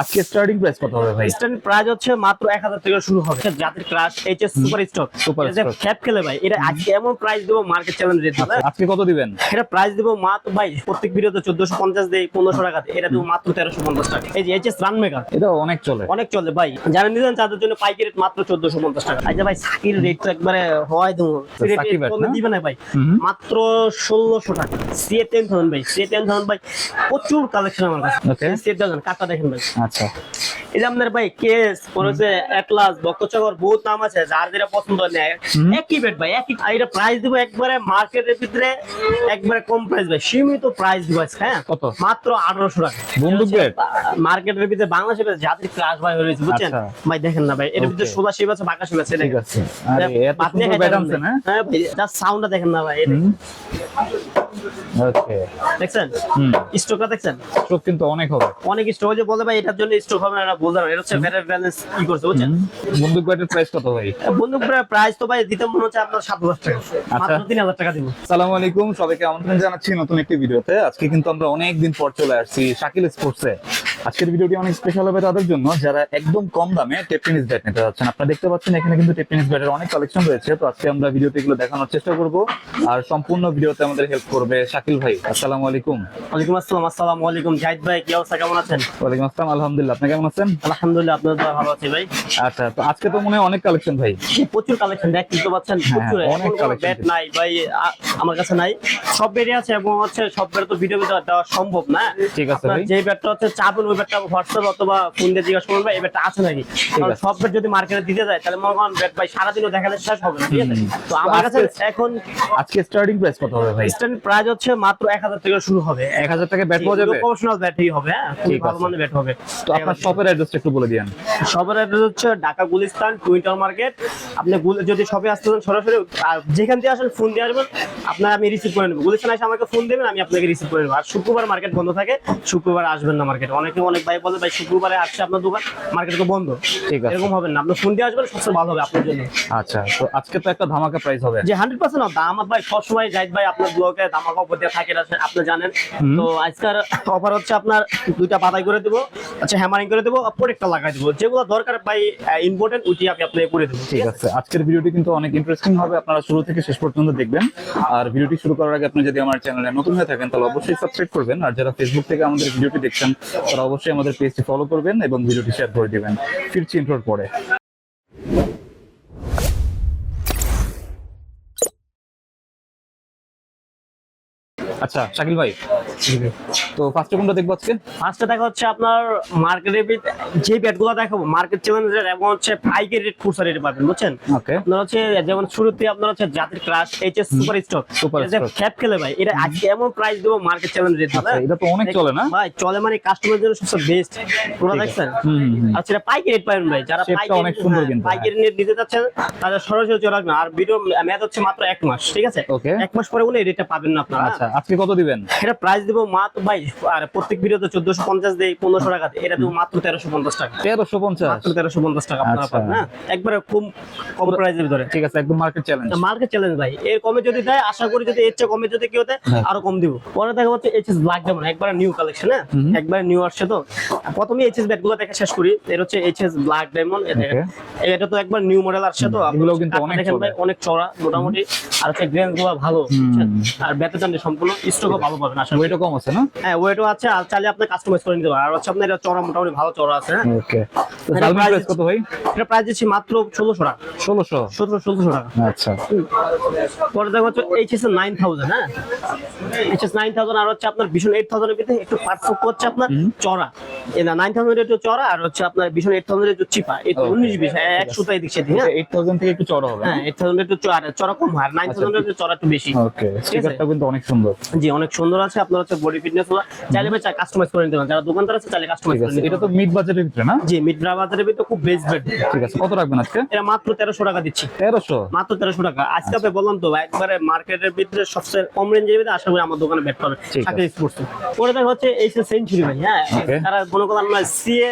আজকে starting price কত হবে ভাই? স্ট্যান্ড প্রাইস হচ্ছে মাত্র এক হাজার থেকে শুরু হবে। জাতির crush HS super stock Super stock। খ্যাপ খেলে ভাই এটা আজকে এমন প্রাইস দেবো মার্কেট চ্যালেঞ্জ রেট আজকে কত দিবেন? এটা প্রাইস দেবো মাত্র ভাই প্রত্যেক ভিডিওতে চোদ্দশো পঞ্চাশ দেয় পনেরোশো টাকা এটা দেবো মাত্র তেরোশো পঞ্চাশ টাকা। এই যে এইচএস রান মেকার এটা অনেক চলে। অনেক চলে ভাই। যারা নিলেন তাদের জন্য পাইকারি রেট মাত্র চোদ্দশো পঞ্চাশ টাকা। আচ্ছা ভাই সাকির রেট তো একবারে হয় দেবো। কমে না? দিবে না ভাই। মাত্র ষোলোশো টাকা। সিএ টেন থাউজেন্ড ভাই সিএ টেন থাউজেন্ড ভাই প্রচুর কালেকশন আমার কাছে. সিএ থাউজেন্ড কাটটা দেখেন ভাই। আচ্ছা। এই যে আপনার ভাই কেস পড়েছে অ্যাটলাস বক্কচকর বহুত নাম আছে যার যেটা পছন্দ নেয়। একই বেড ভাই একই এটা প্রাইস দিব একবারে মার্কেটের ভিতরে একবারে কম প্রাইস ভাই। সীমিত প্রাইস দিব হ্যাঁ? কত? মাত্র আঠারোশো টাকা। বন্দুক bed? মার্কেটের ভিতরে ভিতরে জাতির ক্লাস ভাই হয়েছে বুঝছেন? আচ্ছা। ভাই দেখেন না ভাই এর ভিতরে. সোজা শিব আছে বাঁকা শিব আছে ঠিক আছে। আরে এত সুন্দর ব্যাট আনছেন হ্যাঁ ভাই জাস্ট সাউন্ডটা দেখেন না ভাই ওকে দেখছেন? হুম। স্টকটা দেখছেন? স্টক কিন্তু অনেক হবে। অনেক স্টক যে বলে ভাই এটার জন্য স্টক হবে না এটা হচ্ছে ব্যালেন্স কি করছে বুঝছেন। বন্দুক ব্যাটের প্রাইস কত ভাই? বন্দুক প্রাইস তো ভাই দিতে মনে হচ্ছে আপনার সাত হাজার টাকা। আচ্ছা। মাত্র তিন হাজার টাকা দিব। সালামু আলাইকুম সবাইকে আমন্ত্রণ জানাচ্ছি নতুন একটি ভিডিওতে। আজকে কিন্তু আমরা অনেক দিন পর চলে আসছি শাকিল স্পোর্টসে আজকের ভিডিওটি অনেক স্পেশাল হবে তাদের জন্য। যারা একদম কম দামে টেপ টেনিস ব্যাট নিতে যাচ্ছেন। আপনারা দেখতে পাচ্ছেন এখানে কিন্তু টেপ টেনিস ব্যাটের অনেক কালেকশন রয়েছে। তো আজকে আমরা ভিডিওতে এগুলো দেখানোর চেষ্টা করব। আর সম্পূর্ণ ভিডিওতে আমাদের হেল্প করবে শাকিল ভাই। আসসালামু আলাইকুম। ওয়ালাইকুম আসসালাম আসসালামু আলাইকুম। জাহিদ ভাই কি অবস্থা? কেমন আছেন? ওয়ালাইকুম আসসালাম আলহামদুলিল্লাহ। আপনি কেমন আছেন? আলহামদুলিল্লাহ আপনার দোয়া ভালো আছে ভাই। আচ্ছা তো আজকে তো মনে হয় অনেক কালেকশন ভাই। প্রচুর কালেকশন দেখতে প্রচুর হ্যাঁ, অনেক এখন কোনো collection ব্যাট নাই ভাই আমার কাছে নাই। সব বেরিয়ে আছে এবং হচ্ছে সব ব্যাট তো ভিডিও দেওয়া সম্ভব না। ঠিক আছে ভাই। যে ব্যাটটা হচ্ছে চাপেন ওই ব্যাটটা হোয়াটসঅ্যাপ অথবা ফোন দিয়ে জিজ্ঞাসা করবেন ভাই এই ব্যাটটা আছে নাকি? সব ব্যাট যদি মার্কেটে দিতে যায় তাহলে মনে করেন ব্যাট ভাই সারাদিনও দেখালে শেষ হবে না ঠিক আছে? তো আমার কাছে এখন আজকে স্টার্টিং প্রাইস কত হবে ভাই? স্ট্যান্ড প্রাইস হচ্ছে মাত্র শুরু হবে। টাকা ব্যাট পাওয়া যাবে? প্রফেশনাল ব্যাটারি হবে হ্যাঁ? ভালো। মানের ব্যাট হবে। তো আপনার শপের অ্যাড্রেসটা একটু বলে দিয়েন। সবার অ্যাড্রেস হচ্ছে ঢাকা গুলিস্তান টুইটার মার্কেট আপনি যদি শপে আসতে চান সরাসরি যেখান থেকে আসেন ফোন দিয়ে আসবেন। আপনার আমি রিসিভ করে নেব। গুলিস্তান এসে আমাকে ফোন দেবেন আমি আপনাকে রিসিভ করে নেব। আর শুক্রবার মার্কেট বন্ধ থাকে শুক্রবার আসবেন না মার্কেট অনেকে অনেক ভাই বলে ভাই শুক্রবারে আসছে আপনার দোকান মার্কেট তো বন্ধ। ঠিক আছে। এরকম হবে না। আপনি ফোন দিয়ে আসবেন সবচেয়ে ভালো হবে আপনার জন্য। আচ্ছা তো আজকে তো একটা ধামাকা প্রাইস হবে। যে হান্ড্রেড পার্সেন্ট দাম ভাই সবসময় জাহিদ ভাই আপনার ব্লগে ধামাকা উপর দিয়ে থাকে আপনি জানেন। তো আজকের অফার হচ্ছে আপনার দুইটা পাতাই করে দেবো আচ্ছা হ্যামারিং করে দেবো প্রোডাক্টটা লাগাই দেবো। যেগুলো দরকার ভাই ইম্পর্টেন্ট ওইটি আমি আপনাকে করে দেবো ঠিক আছে? আজকের ভিডিওটি কিন্তু অনেক ইন্টারেস্টিং হবে। আপনারা শুরু থেকে শেষ পর্যন্ত দেখবেন। আর ভিডিওটি শুরু করার আগে আপনি যদি আমার চ্যানেলে নতুন হয়ে থাকেন তাহলে অবশ্যই সাবস্ক্রাইব করবেন। আর যারা ফেসবুক থেকে আমাদের ভিডিওটি দেখছেন তারা অবশ্যই আমাদের পেজটি ফলো করবেন এবং ভিডিওটি শেয়ার করে দিবেন। ফিরছি ইন্ট্রোর পরে। আচ্ছা শাকিল ভাই তো ফার্স্টে কোনটা দেখব আজকে? ফার্স্টে দেখা হচ্ছে আপনার যে ব্যাটগুলো দেখাবো মার্কেট চ্যালেঞ্জের এবং হচ্ছে পাইকারি রেট খুচরা রেটে পাবেন বুঝছেন? আপনার হচ্ছে যেমন শুরুতে আপনার হচ্ছে জাতির crush HS super stock stock। খ্যাপ খেলে ভাই এটা আজকে এমন প্রাইস দেবো মার্কেট চ্যালেঞ্জ রেট এটা তো অনেক চলে না? ভাই চলে মানে কাস্টমারের জন্য সবচেয়ে বেস্ট পুরো দেখছেন। আর সেটা পাইকারি রেট পাবেন ভাই। যারা পাইকারি অনেক সুন্দর কিন্তু, পাইকারি রেট দিতে চাচ্ছেন তাদের সরাসরি চলে আসবেন। আর ভিডিও ম্যাচ হচ্ছে মাত্র এক মাস ঠিক আছে. এক মাস পরে বলে রেটটা পাবেন না আপনারা। আচ্ছা আজকে কত দিবেন? এটা প্রাইস দিব মাত্র ভাই আর প্রত্যেক ভিডিওতে চোদ্দশো পঞ্চাশ দেয় পনেরোশো টাকা এটা দেবো মাত্র তেরোশো পঞ্চাশ টাকা। তেরোশো পঞ্চাশ? মাত্র তেরোশো পঞ্চাশ টাকা আপনারা আচ্ছা। পাবেন হ্যাঁ? একবারে খুব কম প্রাইসের ভিতরে। ঠিক আছে একদম মার্কেট চ্যালেঞ্জ মার্কেট চ্যালেঞ্জ ভাই। এর কমে যদি দেয় আশা করি যদি এর চেয়ে কমে যদি কেউ দেয় হ্যাঁ। আরও কম দিব। পরে দেখা হচ্ছে এইচএস ব্ল্যাক যেমন একবার নিউ কালেকশন হ্যাঁ। একবার নিউ আসছে তো। প্রথমে এইচএস ব্যাটগুলো দেখা শেষ করি। এর হচ্ছে এইচএস ব্ল্যাক ডায়মন্ড এটা তো একবার নিউ মডেল আসছে তো। কিন্তু অনেক ভাই অনেক চড়া মোটামুটি। আর হচ্ছে গ্রেনগুলো ভালো? আর ব্যাটার সম্পূর্ণ স্টকও ভালো পাবেন আশা করি। ওইটা কম আছে না? হ্যাঁ ওয়েটও আছে আর চাইলে আপনি কাস্টমাইজ করে নিতে পারেন। আর হচ্ছে আপনার এটা চড়া মোটামুটি ভালো চড়া আছে হ্যাঁ? ওকে তো এটা প্রাইস কত ভাই? এটা প্রাইস দিচ্ছি মাত্র ষোলোশো টাকা। ষোলোশো? সতেরো ষোলোশো টাকা। আচ্ছা। পরে দেখো হচ্ছে এইচএস নাইন থাউজেন্ড হ্যাঁ? এইচএস নাইন থাউজেন্ড আর হচ্ছে আপনার ভীষণ এইট থাউজেন্ডের ভিতরে একটু পার্থক্য হচ্ছে আপনার চড়া। এই না নাইন থাউজেন্ড একটু চড়া আর হচ্ছে আপনার ভীষণ এইট থাউজেন্ড একটু চিপা। বিশ হ্যাঁ, একশো তাই দিক সেদিক হ্যাঁ? এইট থাউজেন্ড থেকে একটু চড়া হবে হ্যাঁ এইট থাউজেন্ড একটু চড়া চড়া কম আর নাইন আচ্ছা, থাউজেন্ড একটু চড়া একটু বেশি। ওকে স্টিকারটা কিন্তু অনেক সুন্দর। জি অনেক সুন্দর আছে আপনার হচ্ছে বডি ফিটনেসগুলো চাইলে ভাই কাস্টমাইজ করে নিতে পারেন। যারা দোকানদার আছে চাইলে কাস্টমাইজ করে নিতে এটা তো মিড বাজেটের ভিতরে না? জি মিডরা বাজারের ভিতরে খুব বেস্ট বেড ঠিক আছে কত রাখবেন আজকে? এটা মাত্র তেরোশো টাকা দিচ্ছি। তেরোশো? মাত্র তেরোশো টাকা। আজকে আপনি বললাম তো একবারে মার্কেটের ভিতরে সবচেয়ে কম রেঞ্জের ভিতরে আশা করি আমার দোকানে ব্যাট পাবে ঠিক স্পোর্টস পরে দেখা হচ্ছে এই সেঞ্চুরি ভাই হ্যাঁ? তারা কোনো কথা আমরা সিএ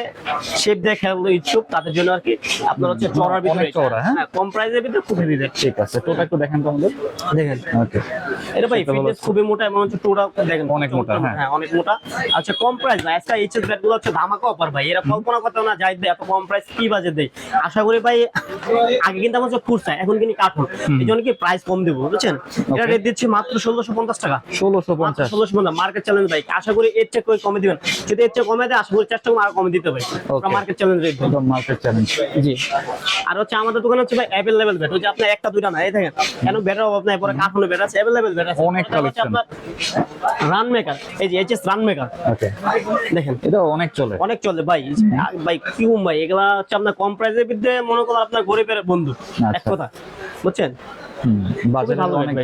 শেপ দিয়ে খেলতে ইচ্ছুক তাদের জন্য আর কি আপনার হচ্ছে চড়ার ভিতরে অনেক চওড়া, হ্যাঁ? কম প্রাইসের ভিতরে খুব হেভি ঠিক আছে টোটা একটু দেখেন তো আমাদের। দেখেন। ওকে এটা ভাই ফিটনেস খুবই মোটা এবং হচ্ছে টোটা দেখেন। অনেক মোটা, হ্যাঁ। হ্যাঁ অনেক মোটা। আচ্ছা কম প্রাইস ভাই আজকে এইচএস ব্যাটগুলো হচ্ছে ধামাকা অফার ভাই। এরা কল্পনা করতে না যাই এত কম প্রাইস কি বাজে দেয়। আশা করি ভাই আগে কিন্তু আমার ফুটসাই এখন কিন্তু কার্টুন এই জন্য কি প্রাইস কম দেবো বুঝছেন? এটা রেট দিচ্ছি মাত্র ষোলোশো পঞ্চাশ টাকা। ষোলোশো পঞ্চাশ। ষোলোশো পঞ্চাশ মার্কেট চ্যালেঞ্জ ভাই। আশা করি এর চেয়ে করে কমে দিবেন। যদি এর চেয়ে কমে দেয় আশা করি চেষ্টা করব আরও কমে দিতে ভাই. Market challenge rate market challenge জি। আর হচ্ছে আমাদের দোকানে হচ্ছে ভাই অ্যাভেলেবেল ব্যাট হচ্ছে আপনার একটা দুইটা না এই দেখেন। কেন ব্যাটের অভাব নাই পরে কার্টুনে ব্যাট আছে অ্যাভেলেবেল ব্যাট আছে। অনেক collection। রান মেকার এই যে এইচএস রান মেকার ওকে দেখেন। এটা অনেক চলে। অনেক চলে ভাই। ভাই ভাই? এগুলা হচ্ছে আপনার কম প্রাইসের বিরুদ্ধে মনে করো আপনার গরিবের বন্ধু। এক আচ্ছা। কথা। বুঝছেন? ভালো অনেক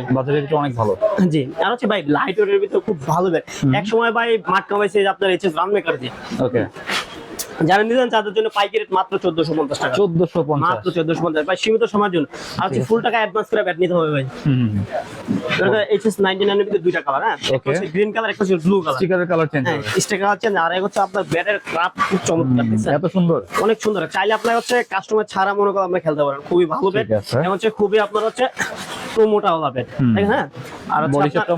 জি। আর হচ্ছে ভাই লাইট ওয়েটের ভিতরে খুব ভালো ব্যাট এক সময় ভাই মাঠ কামাইছে আপনার এইচএস রান মেকার দিয়ে। ওকে যারা তাদের জন্য পাইকারি রেট মাত্র চোদ্দশো পঞ্চাশ টাকা। চোদ্দশো পঞ্চাশ। মাত্র চোদ্দশো পঞ্চাশ। ভাই সীমিত সময়ের জন্য। আর হচ্ছে ফুল টাকা অ্যাডভান্স করে ব্যাট নিতে হবে ভাই। এইচএস নাইনটি নাইনের ভিতরে দুইটা কালার হ্যাঁ? একটা হচ্ছে গ্রিন কালার একটা হচ্ছে ব্লু কালার স্টিকারের কালার চেঞ্জ হ্যাঁ হবে। স্টিকার হচ্ছে আর এক হচ্ছে আপনার ব্যাটের ক্রাফট খুব চমৎকার এত সুন্দর। অনেক সুন্দর। চাইলে হচ্ছে কাস্টমার ছাড়া মনে করেন আপনি খেলতে পারেন। খুবই ভালো ব্যাট এবং হচ্ছে খুবই আপনার হচ্ছে মোটা ব্যাট দেখেন হ্যাঁ আর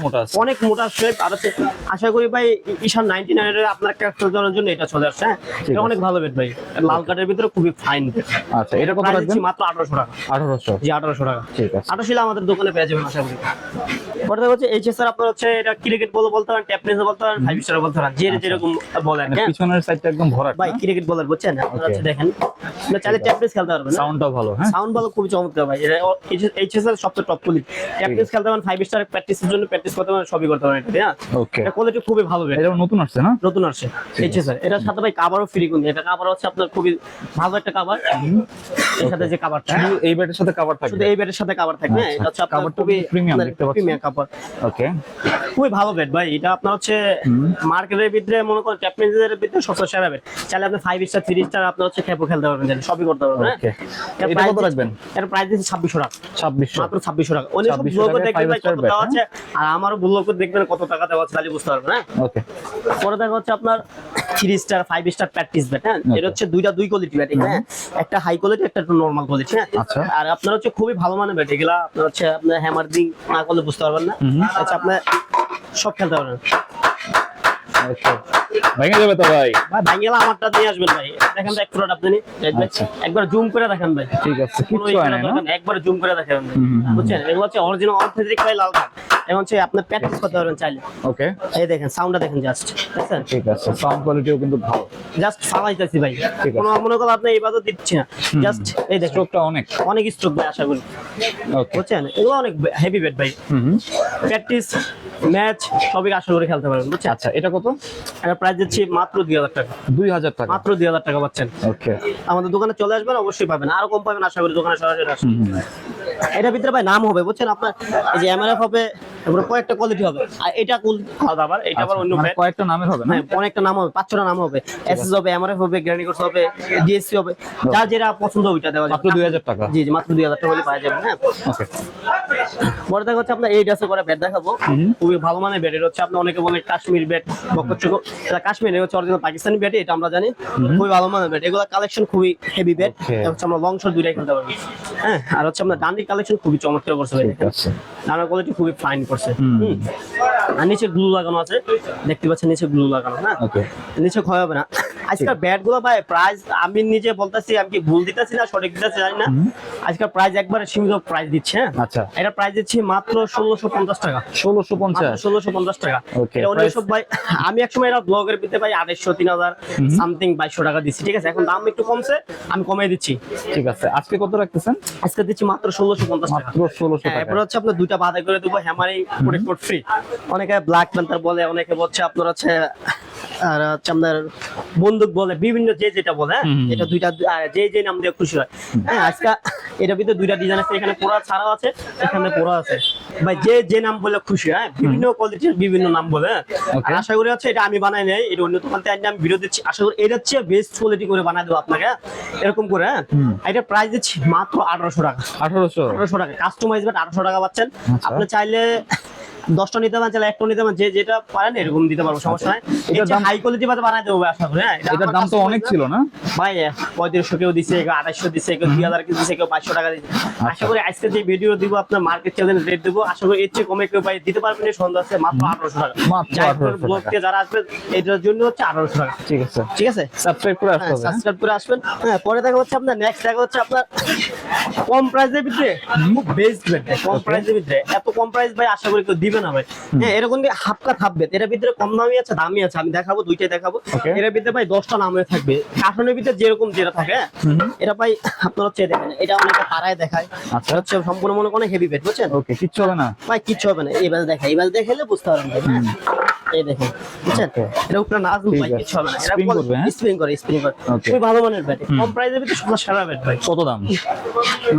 মোটা আছে। অনেক মোটা শেপ আর হচ্ছে আশা করি ভাই ঈশান নাইনটি নাইনের আপনার ক্যারেক্টার জন্য এটা চলে আসছে হ্যাঁ? এটা অনেক ভালো ব্যাট ভাই। লাল কার্ডের ভিতরে খুবই ফাইন আচ্ছা এটা কত রাখবেন? মাত্র আঠারোশো টাকা। আঠারোশো। জি আঠারোশো টাকা। ঠিক আছে। আঠারোশো আমাদের দোকানে পেয়ে যাবেন আশা করি। পরে হচ্ছে এইচএস আর আপনার হচ্ছে এটা ক্রিকেট বলে বলতে পারেন ট্যাপনেস বলতে পারেন ফাইভ স্টার বলতে পারেন যে যেরকম বলেন মানে হ্যাঁ? পিছনের সাইডটা একদম ভরা ভাই ক্রিকেট বলার বুঝছেন? আপনারা হচ্ছে দেখেন। আপনারা চাইলে ট্যাপনেস খেলতে পারবেন সাউন্ডটাও ভালো হ্যাঁ? সাউন্ড ভালো খুবই চমৎকার ভাই। এটা এইচএস এর সবচেয়ে টপ কোয়ালিটি ট্যাপনেস খেলতে পারেন ফাইভ স্টার প্র্যাকটিসের জন্য প্র্যাকটিস করতে পারেন সবই করতে পারেন এটা হ্যাঁ ওকে এটা কোয়ালিটি খুবই ভালো এটা নতুন আসছে না? নতুন আসছে। এইচএস এর এটার সাথে ভাই কাভারও ফ্রি কোন এটা কাভার হচ্ছে আপনার খুবই ভালো একটা কাভার এর সাথে যে কাভারটা এই ব্যাটের সাথে কভার শুধু এই ব্যাটের সাথে কাভার থাকবে। হ্যাঁ, এটা হচ্ছে আপনার খুবই premium দেখতে পাচ্ছেন। প্রিমিয়াম কাভার ওকে খুবই ভালো ব্যাট ভাই। এটা আপনার হচ্ছে মার্কেটের ভিতরে মনে করেন চ্যাম্পিয়নদের ভিতরে সবচেয়ে সেরা ব্যাট চাইলে আপনি ফাইভ স্টার থ্রি স্টার আপনার হচ্ছে খেপো খেলতে পারবেন সবই করতে পারবেন হ্যাঁ? ওকে এটা কত রাখবেন? এর প্রাইস দিচ্ছে ছাব্বিশশো টাকা। ছাব্বিশশো। মাত্র ছাব্বিশশো টাকা। অনেক 2600 টাকায় দেখবেন ভাই আছে আর আমারও ব্লগ দেখবেন কত টাকা দেওয়া আছে তাহলে বুঝতে পারবেন হ্যাঁ? ওকে পরে দেখা হচ্ছে আপনার three star five star practice bat হ্যাঁ? এটা হচ্ছে দুইটা দুই কোয়ালিটি ব্যাট হ্যাঁ একটা হাই কোয়ালিটি একটা একটু নর্মাল কোয়ালিটি হ্যাঁ? আচ্ছা। আর আপনার হচ্ছে খুবই ভালো মানের ব্যাট এগুলা আপনার হচ্ছে আপনার হ্যামার দিন না করলে বুঝতে পারবেন না। আচ্ছা আপনার সব খেলতে পারবেন। ভেঙে যাবে তো ভাই? ভাই ভাঙ্গেলা আমারটা নিয়ে আসবেন ভাই। দেখেন তো এক ফুট আপনি আচ্ছা। একবার জুম করে দেখেন ভাই। ঠিক আছে কিচ্ছু হয় না একবার জুম করে দেখেন বুঝছেন? এগুলো হচ্ছে অরিজিনাল অর্থোপেডিক ভাই লাল কাঠ এবং হচ্ছে আপনি প্র্যাকটিস করতে পারবেন চাইলে। ওকে। এই দেখেন সাউন্ডটা দেখেন জাস্ট দেখছেন ঠিক আছে সাউন্ড কোয়ালিটিও কিন্তু ভালো। জাস্ট ফালাইতেছি ভাই। কোনো মনে করো আপনি এই বাদও দিচ্ছি না। জাস্ট এই দেখেন। স্ট্রোকটা অনেক। অনেক স্ট্রোক ভাই আশা করি। ওকে। বুঝছেন? এগুলো অনেক হেভি ব্যাট ভাই। প্র্যাকটিস ম্যাচ সবই আশা করে খেলতে পারবেন। বুঝছেন? আচ্ছা এটা কত? এটা প্রাইস দিচ্ছি মাত্র দুই হাজার টাকা। দুই হাজার টাকা। মাত্র দুই হাজার টাকা পাচ্ছেন। ওকে আমাদের দোকানে চলে আসবেন অবশ্যই পাবেন। আরও কম পাবেন আশা করি দোকানে সরাসরি আসবেন। এটার ভিতরে ভাই নাম হবে বুঝছেন? আপনার এই যে এমআরএফ হবে তারপরে কয়েকটা কোয়ালিটি হবে। আর এটা কুল আলাদা আবার এটা আবার অন্য মানে। কয়েকটা নামের হবে না? হ্যাঁ অনেকটা নাম হবে পাঁচ ছটা নাম হবে। এসএস হবে এমআরএফ হবে গ্র্যানিকোস হবে ডিএসসি হবে। যার যেটা পছন্দ ওইটা দেওয়া যাবে। দুই হাজার টাকা? জি জি মাত্র দুই হাজার টাকা হলে পাওয়া যাবে হ্যাঁ। ওকে। পরে দেখা হচ্ছে আপনার এই ড্রেসে করে ব্যাট দেখাবো। খুবই ভালো মানের ব্যাট এটা হচ্ছে আপনি অনেকে বলে কাশ্মীর ব্যাট বকচক এটা কাশ্মীর এটা হচ্ছে অরিজিনাল পাকিস্তানি ব্যাট এটা আমরা জানি। খুবই ভালো মানের ব্যাট এগুলো কালেকশন খুবই হেভি ব্যাট. হচ্ছে আমরা লং শট দুইটাই খেলতে পারব। হ্যাঁ আর হচ্ছে আপনার ডান্ডি কালেকশন খুবই চমৎকার করছে ভাই। নানা কোয়ালিটি খুবই ফাইন করছে। হুম। আর নিচে গ্লু লাগানো আছে। দেখতে পাচ্ছেন নিচে গ্লু লাগানো হ্যাঁ নিচে ক্ষয় হবে না। আজকাল ব্যাটগুলো ভাই প্রাইস আমি নিজে বলতেছি আমি কি ভুল দিতেছি না সঠিক দিতেছি জানি না। আজকাল প্রাইস একবারে সীমিত প্রাইস দিচ্ছে হ্যাঁ? আচ্ছা। এটা প্রাইস দিচ্ছি মাত্র ষোলোশো পঞ্চাশ টাকা। ষোলোশো পঞ্চাশ। ষোলোশো পঞ্চাশ টাকা। Okay, এটা অন্য সব ভাই আমি একসময় এটা ব্লগের ভিতরে ভাই আড়াইশো তিন হাজার সামথিং বাইশশো টাকা দিচ্ছি ঠিক আছে? এখন দাম একটু কমছে আমি কমিয়ে দিচ্ছি। ঠিক আছে। আজকে কত রাখতেছেন? আজকে দিচ্ছি মাত্র ষোলোশো পঞ্চাশ টাকা। মাত্র ষোলোশো হ্যাঁ, টাকা। এরপর হচ্ছে আপনার দুইটা বাধা করে দেবো হ্যামারি প্রোটেক্ট ফ্রি অনেকে ব্ল্যাক প্যান্থার বলে অনেকে বলছে আপনার হচ্ছে আর হচ্ছে আপনার বন্দুক বলে বিভিন্ন যে যেটা বলে হ্যাঁ, এটা দুইটা যে যে নাম দিয়ে খুশি হয়। হ্যাঁ আজকে এটার ভিতরে দুইটা ডিজাইন আছে এখানে পোড়া ছাড়াও আছে এখানে পোড়া আছে। ভাই যে যে নাম বলে খুশি হ্যাঁ? বিভিন্ন কোয়ালিটির বিভিন্ন নাম বলে হ্যাঁ। আর আশা করি হচ্ছে এটা আমি বানাই নাই এটা অন্য দোকান থেকে আমি ভিডিও দিচ্ছি। আশা করি এটা চেয়ে বেস্ট কোয়ালিটি করে বানাই দেবো আপনাকে হ্যাঁ। এরকম করে হ্যাঁ? এটা প্রাইস দিচ্ছি মাত্র আঠারোশো টাকা। আঠারোশো। আঠারোশো টাকা। কাস্টমাইজ বাট আঠারোশো টাকা পাচ্ছেন। আচ্ছা। আপনি চাইলে দশটা নিতে পারেন চাইলে একটা নিতে পারেন যে যেটা পারেন এরকম দিতে পারব সমস্যা নাই। এটা দাম- হাই কোয়ালিটি বাদে বানাই দেবো আশা করি হ্যাঁ? এটার দাম তো অনেক ছিল না? ভাই পঁয়ত্রিশশো কেউ দিছে কেউ আড়াইশো দিছে কেউ দুই হাজার কেউ দিছে কেউ পাঁচশো টাকা দিচ্ছে আশা করি আজকে যে ভিডিও দিব আপনার মার্কেট চ্যালেঞ্জ রেট দেবো আশা করি এর চেয়ে কমে কেউ ভাই দিতে পারবেন সন্ধ্যা আছে মাত্র আঠারোশো টাকা। মাত্র 1800 টাকা। থেকে যারা আসবে এটার জন্য হচ্ছে আঠারোশো টাকা। ঠিক আছে। ঠিক আছে? সাবস্ক্রাইব করে হবে হ্যাঁ? সাবস্ক্রাইব করে আসবেন। হ্যাঁ পরে দেখা হচ্ছে আপনার নেক্সট দেখা হচ্ছে আপনার কম প্রাইসের ভিতরে খুব বেস্ট কম প্রাইসের ভিতরে। এত কম প্রাইস ভাই আশা করি কেউ দিবে না ভাই? হ্যাঁ এরকম দিয়ে হাফকা থাকবে এর ভিতরে কম দামি আছে দামি আছে আমি দেখাবো দুইটাই দেখাবো। এর ভিতরে ভাই দশটা নাম থাকবে। কার্টুনের ভিতরে যেরকম যেটা থাকে হ্যাঁ, এটা ভাই আপনার হচ্ছে দেখেন এটা অনেকে পাড়ায় দেখায়। আচ্ছা। হচ্ছে সম্পূর্ণ মনে কোনো হেভি বেড বুঝছেন? ওকে কিচ্ছু হবে না। ভাই কিচ্ছু হবে না। এবার দেখা এবার দেখালে বুঝতে পারবেন? এই দেখেন বুঝছেন? এটা উপরে ভাই আছে। কিচ্ছু হবে না। করবে, হ্যাঁ? স্প্রিং করে স্প্রিং করে। খুবই ভালো মানের ব্যাট। কম প্রাইসের ভিতরে সারা ব্যাট ভাই। কত দাম?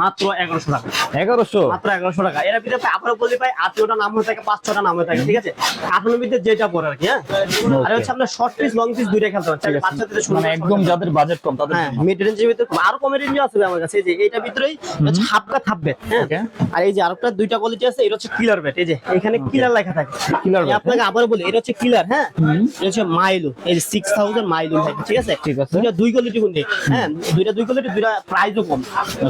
মাত্র এগারোশো টাকা। এগারোশো? মাত্র এগারোশো টাকা। এর ভিতরে আটটা নাম হয়ে থাকে নাম হয়ে থাকে ঠিক আছে? যেটা পরে আর কি হ্যাঁ? আর হচ্ছে আপনার শর্ট পিস লং পিস দুইটা খেলতে পারছেন শুরু মানে একদম যাদের বাজেট কম তাদের হ্যাঁ মিড রেঞ্জের ভিতরে আরও কমের রেঞ্জও আছে আমার কাছে। এই যে এইটা ভিতরেই হচ্ছে হাফকা থাকবে হ্যাঁ? আর এই যে আরেকটা দুইটা কোয়ালিটি আছে এটা হচ্ছে কিলার ব্যাট এই যে এখানে কিলার লেখা থাকে। আমি bat, আপনাকে আবার বলি এটা হচ্ছে কিলার হ্যাঁ? এটা হচ্ছে মাইলু এই যে সিক্স থাউজেন্ড মাইলু থাকে ঠিক আছে? ঠিক আছে। দুইটা দুই কোয়ালিটি হ্যাঁ? দুইটা দুই কোয়ালিটি দুইটা প্রাইসও কম।